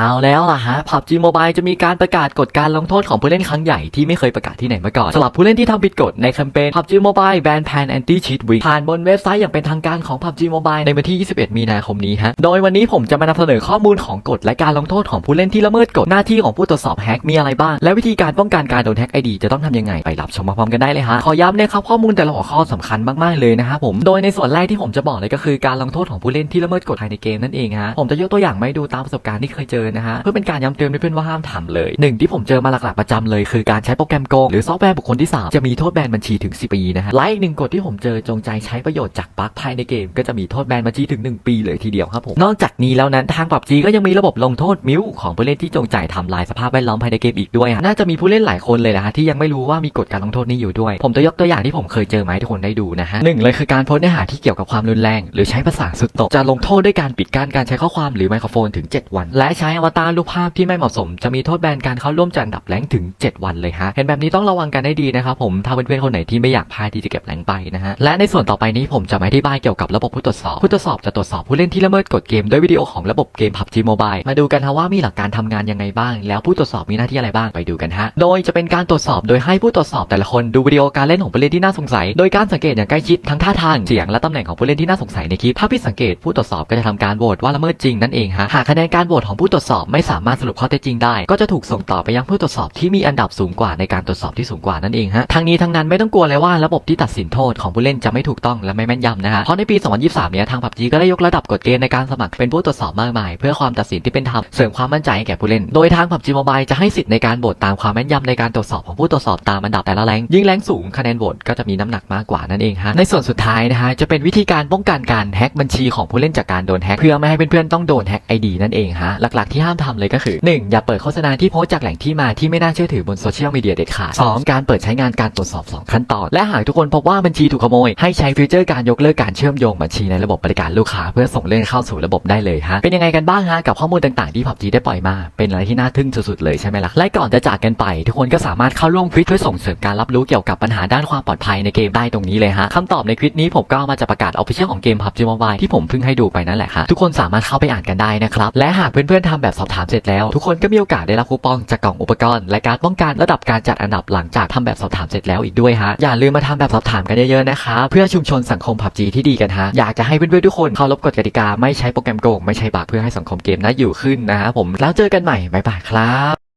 เอาแล้วล่ะฮะ PUBG Mobile จะมีการประกาศกฎการลงโทษของผู้เล่นครั้งใหญ่ที่ไม่เคยประกาศที่ไหนมาก่อนสำหรับผู้เล่นที่ทำผิดกฎในแคมเปญ PUBG Mobile Ban Pan Anti Cheat Week ผ่านบนเว็บไซต์อย่างเป็นทางการของ PUBG Mobile ในวันที่ 21 มีนาคมนี้ฮะ โดยวันนี้ผมจะมานำเสนอข้อมูลของกฎและการลงโทษของผู้เล่นที่ละเมิดกฎหน้าที่ของผู้ตรวจสอบแฮกมีอะไรบ้าง และวิธีการป้องกันการโดนแฮกไอดีจะต้องทำยังไงไปรับชมพร้อมกันได้เลยฮะขอย้ำนะครับข้อมูลแต่ละหัวข้อสำคัญมากๆเลยนะครับผมโดยในส่วนแรกที่ผมจะบอกเลยก็คือการลงโทษของผู้เล่นที่ละเมิดกฎภายในเกมนั่นเองฮะผมจะยกตัวอย่างมาให้ดูตามประสบการณ์ที่เคยเจอนะฮะเพื่อเป็นการย้ำเตือนเพื่อนๆว่าห้ามทำเลยหนึ่งที่ผมเจอมาหลักๆประจำเลยคือการใช้โปรแกรมโกงหรือซอฟต์แวร์บุคคลที่สามจะมีโทษแบนบัญชีถึง 10 ปีนะฮะและอีกหนึ่งกฎที่ผมเจอจงใจใช้ประโยชน์จากบั๊กภายในเกม ก็จะมีโทษแบนบัญชีถึง 1 ปีเลยทีเดียวครับผมนอกจากนี้แล้วนั้นทางปับจีก็ยังมีระบบลงโทษมิวของผู้เล่นที่จงใจทำลายสภาพแวดล้อมภายในเกมอีกด้วยน่าจะมีผู้เล่นหลายคนเลยนะฮะที่ยังไม่รู้ว่ามีกฎการลงโทษนี้อยู่ด้วย ผมจะยกตัวอย่างที่ผมเคยเจอมาให้ทุกคนได้ดูนะฮะหนึ่งเลยคือการโพสต์เนื้อหาที่เกี่ยวกับความรุนแรง หรือใช้ภาษาสุดโตงจะลงโทษด้วยการปิดกั้นการใช้ข้อความหรือไมโครโฟนถึง 7 วัน และใช้อวตารรูปภาพที่ไม่เหมาะสม จะมีโทษแบนการเข้าร่วมจัดอันดับแรงถึง 7 วันเลยฮะ เห็นแบบนี้ต้องระวังกันให้ดีนะครับผม ถ้าเพื่อนๆคนไหนที่ไม่อยากพลาดที่จะเก็บแรงไปนะฮะ และในส่วนต่อไปนี้ผมจะมาอธิบายเกี่ยวกับระบบผู้ตรวจสอบ ผู้ตรวจสอบจะตรวจสอบผู้เล่นที่ละเมิดกฎเกมด้วยวิดีโอของระบบเกม PUBG Mobile มาดูกันฮะว่ามีหลักการทำงานยังไงบ้าง แล้วผู้ตรวจสอบมีหน้าที่อะไรบ้างไปดูกันฮะ โดยจะเป็นการตรวจสอบโดยให้ผู้ตรวจสอบแต่ละคนดูวิดีโอการเล่นของผู้เล่นที่น่าสงสัย โดยการสังเกตอย่างใกล้ชิดทั้งท่าทางเสียงและตำแหน่งของผู้เล่นที่น่าสงสัยในคลิปถ้าผิดสังเกตผู้ตรวจสอบก็จะทำการโหวตว่าละเมิดจริงนั่นเองฮะหากคะแนนการโหวตของผู้ตรวจสอบไม่สามารถสรุปข้อเท็จจริงได้ ก็จะถูกส่งต่อไปยังผู้ตรวจสอบที่มีอันดับสูงกว่าในการตรวจสอบที่สูงกว่านั่นเองฮะทั้งนี้ทั้งนั้นไม่ต้องกลัวเลยว่าระบบที่ตัดสินโทษของผู้เล่นจะไม่ถูกต้องและไม่แม่นยำนะฮะเพราะในปี 2023 เนี้ยทาง PUBG ก็ได้ยกระดับกฎเกณฑ์ในการสมัครเป็นผู้ตรวจสอบมากมาย เพื่อความตัดสินที่เป็นธรรมเสริมความมั่นใจให้แก่ผู้เล่น โดยทาง PUBG Mobile จะให้สิทธิ์ในการโหวตตามความแม่นยำในการตรวจสอบของผู้ตรวจสอบตามอันดับแต่ละแรงยิ่งแรงสูงคะแนนโหวตก็จะมีน้ำหนักมากกว่านั่นเองฮะในส่วนสุดท้ายนะฮะจะเป็นวิธีการป้องกันการแฮ็กบัญชีของผู้เล่นจากการโดนแฮ็กเพื่อไม่ให้เพื่อนๆต้องโดนแฮ็กไอดีนั่นเองฮะหลักๆที่ห้ามทำเลยก็คือ 1. อย่าเปิดโฆษณาที่โพสต์จากแหล่งที่มาที่ไม่น่าเชื่อถือบนโซเชียลมีเดียเด็ดขาด 2. การเปิดใช้งานการตรวจสอบ 2 ขั้นตอน และหากทุกคนพบว่าบัญชีถูกขโมย ให้ใช้ฟีเจอร์การยกเลิกการเชื่อมโยงบัญชีในระบบบริการลูกค้า เพื่อส่งเรื่องเข้าสู่ระบบได้เลยฮะเป็นยังไงกันบ้างฮะกับข้อมูลต่างๆที่ผับจีได้ปล่อยมา เป็นอะไรที่น่าทึ่งสุดๆเลยใช่ไหมล่ะและก่อนจะจากกันไป ทุกคนก็สามารถเข้าร่วมควิสเพื่อส่งเสริมการรับรู้เกี่ยวกับปัญหาด้านความปลอดภัยในเกมได้ตรงนี้เลยฮะคำตอบในควิสนี้ผมก็เอามาจากประกาศออฟฟิเชียลของเกม PUBG Mobile ที่ผมเพิ่งให้ดูไปนั่นแหละฮะทุกคนสามารถเข้าไปอ่านกันได้นะครับและหากเพื่อนๆทำแบบสอบถามเสร็จแล้ว ทุกคนก็มีโอกาสได้รับคูปองจากกล่องอุปกรณ์และการป้องกันระดับการจัดอันดับหลังจากทำแบบสอบถามเสร็จแล้วอีกด้วยฮะอย่าลืมมาทำแบบสอบถามกันเยอะๆนะคะเพื่อชุมชนสังคมผับจีที่ดีกันฮะอยากจะให้เพื่อนๆทุกคนเคารพกฎกติกาไม่ใช้โปรแกรมโกงไม่ใช้บักเพื่อให้สังคมเกมน่าอยู่ขึ้นนะครับผมแล้วเจอกันใหม่บ๊ายบายครับ